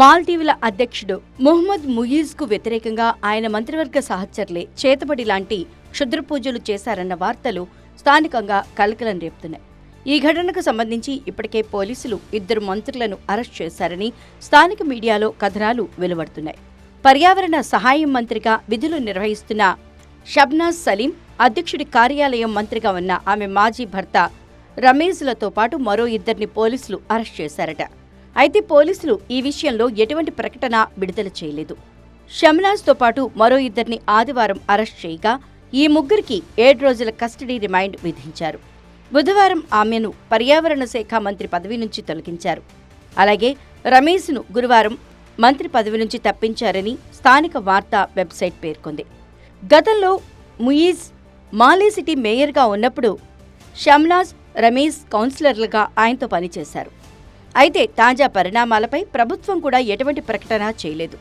మాల్దీవుల అధ్యక్షుడు మొహమ్మద్ ముయీజ్కు వ్యతిరేకంగా ఆయన మంత్రివర్గ సహచరులే చేతబడి లాంటి క్షుద్ర పూజలు చేశారన్న వార్తలు స్థానికంగా కలకలం రేపుతున్నాయి. ఈ ఘటనకు సంబంధించి ఇప్పటికే పోలీసులు ఇద్దరు మంత్రులను అరెస్ట్ చేశారని స్థానిక మీడియాలో కథనాలు వెలువడుతున్నాయి. పర్యావరణ సహాయం మంత్రిగా విధులు నిర్వహిస్తున్న షబ్నాజ్ సలీం అధ్యక్షుడి కార్యాలయం మంత్రిగా ఉన్న ఆమె మాజీ భర్త రమేజ్లతో పాటు మరో ఇద్దరిని పోలీసులు అరెస్ట్ చేశారట. అయితే పోలీసులు ఈ విషయంలో ఎటువంటి ప్రకటన విడుదల చేయలేదు. షమ్నాజ్తో పాటు మరో ఇద్దరిని ఆదివారం అరెస్ట్ చేయగా ఈ ముగ్గురికి ఏడు రోజుల కస్టడీ రిమైండ్ విధించారు. బుధవారం ఆమెను పర్యావరణ శాఖ మంత్రి పదవి నుంచి తొలగించారు. అలాగే రమేష్ను గురువారం మంత్రి పదవి నుంచి తప్పించారని స్థానిక వార్తా వెబ్సైట్ పేర్కొంది. గతంలో ముయీజ్ మాలే సిటీ మేయర్గా ఉన్నప్పుడు షమ్నాజ్ రమేష్ కౌన్సిలర్లుగా ఆయనతో పనిచేశారు. అయితే తాజా పరిణామాలపై ప్రభుత్వం కూడా ఎటువంటి ప్రకటన చేయలేదు.